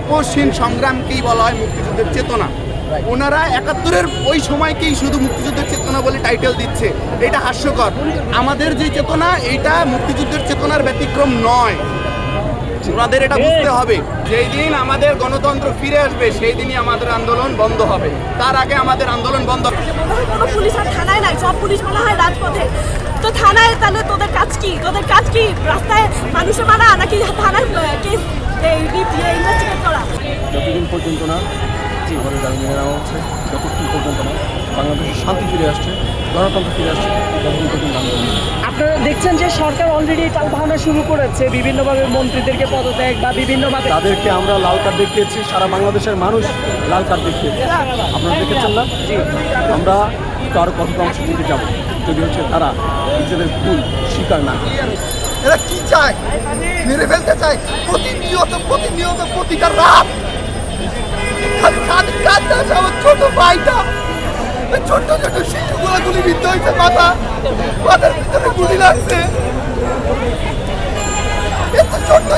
আপোষহীন সংগ্রামকেই বলা হয় মুক্তিযুদ্ধের চেতনা ওনারা একাত্তরের ওই সময়কেই শুধু মুক্তিযুদ্ধের চেতনা বলে টাইটেল দিচ্ছে এটা হাস্যকর আমাদের যে চেতনা এটা মুক্তিযুদ্ধের চেতনার ব্যতিক্রম নয় ওনাদের এটা বুঝতে হবে যেই দিন আমাদের গণতন্ত্র ফিরে আসবে সেই দিনই আমাদের আন্দোলন বন্ধ হবে তার আগে আমাদের আন্দোলন বন্ধ মনে হয় কোনো পুলিশ আর থানায় নাই সব পুলিশ মনে হয় রাজপথে তো থানায় তাহলে তোদের কাজ কি তোদের কাজ কি রাস্তায় মানুষের মারা নাকি থানায় কেস ইনভেস্টিগেট যতদিন পর্যন্ত না ঘরে দাবি মেনে নেওয়া হচ্ছে যতক্ষণ পর্যন্ত না বাংলাদেশের শান্তি ফিরে আসছে গণতন্ত্র ফিরে আসছে ততদিন পর্যন্ত আপনারা দেখছেন যে সরকার অলরেডি চাল ভাঙা শুরু করেছে বিভিন্নভাবে মন্ত্রীদেরকে পদত্যাগ বা বিভিন্নভাবে তাদেরকে আমরা লাল কার্ড দেখিয়েছি সারা বাংলাদেশের মানুষ লাল কার্ড দেখিয়েছে। আপনারা দেখেছেন না? আমরা কারও কথা অংশ নিতে যাব যদি হচ্ছে তারা নিজেদের ভুল স্বীকার না করে। এরা কি চায়? মেরে ফেলতে চায়। প্রতিনিয়ত প্রতিনিয়ত প্রতিকার রাত। খালি আছে আমার হয়েছে ভিতরে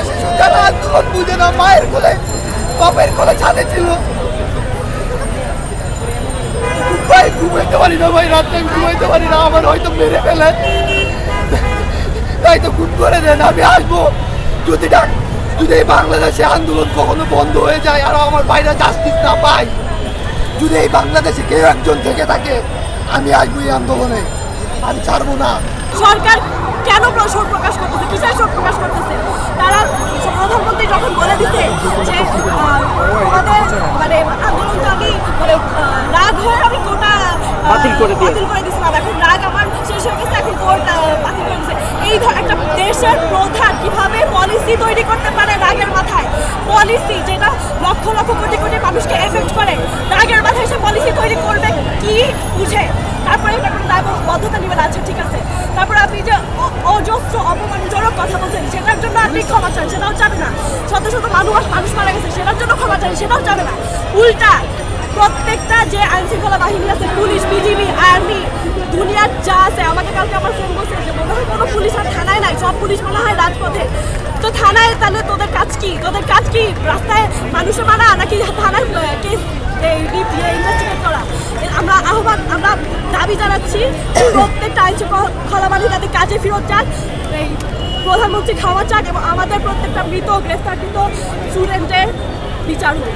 শিশু না, মায়ের কোলে, বাপের কোলে ছাদে ছিল। ঘুমাইতে পারি না ভাই, রাত্রে ঘুমাইতে পারি না, আমার হয়তো মেরে ফেলে। তাই তো খুন করে দেন আমি আসব। যদি ডাক যদি এই বাংলাদেশে আন্দোলন কখনো বন্ধ হয়ে যায় আর আমার বাইরে জাস্টিস না পাই যদি এই বাংলাদেশে কেউ একজন থেকে থাকে আমি আসব এই আন্দোলনে। আমি ছাড়বো না। সরকার কেন শোক প্রকাশ করতেছে? কিসের শোক প্রকাশ করতেছে? তারা প্রধানমন্ত্রী যখন বলে দিছে যে আমাদের মানে আন্দোলনটা আমি মানে রাগ হয়ে আমি কোটা বাতিল করে দিয়ে- দিয়েছিলাম। এখন রাগ আমার শেষ হয়ে গেছে এখন কোর্ট বাতিল করে এই একটা দেশের প্রধান কীভাবে পলিসি তৈরি করতে পারে রাগের মাথায়? পলিসি যেটা লক্ষ লক্ষ কোটি কোটি মানুষকে এফেক্ট করে, রাগের মাথায় সে পলিসি তৈরি করবে কি বুঝে? তারপরে এটা কোনো আচ্ছা ঠিক আছে? তারপরে আপনি যে অজস্র অপমানজনক কথা বলছেন, সেটার জন্য আপনি ক্ষমা চান, সেটাও চাবে না। শত শত মানুষ মানুষ মারা গেছে, সেটার জন্য ক্ষমা চান, সেটাও চাবে না। উল্টা, প্রত্যেকটা যে আইন শৃঙ্খলা বাহিনী আছে, পুলিশ, বিজিবি, আর্মি, দুনিয়ার যা আছে, আমাকে কালকে আমার পুলিশ আর থানায় নাই, সব পুলিশ মনে হয় রাজপথে। তো থানায় তাহলে তোদের কাজ কি? তোদের কাজ কি? রাস্তায় মানুষের মারা নাকি থানায় কেস করা? আমরা আহ্বান, আমরা দাবি জানাচ্ছি, প্রত্যেকটা আইন বাহিনী তাদের কাজে ফেরত যান এই প্রধানমন্ত্রী খাওয়া চান এবং আমাদের প্রত্যেকটা মৃত, গ্রেফতারকৃত স্টুডেন্টের বিচার হোক।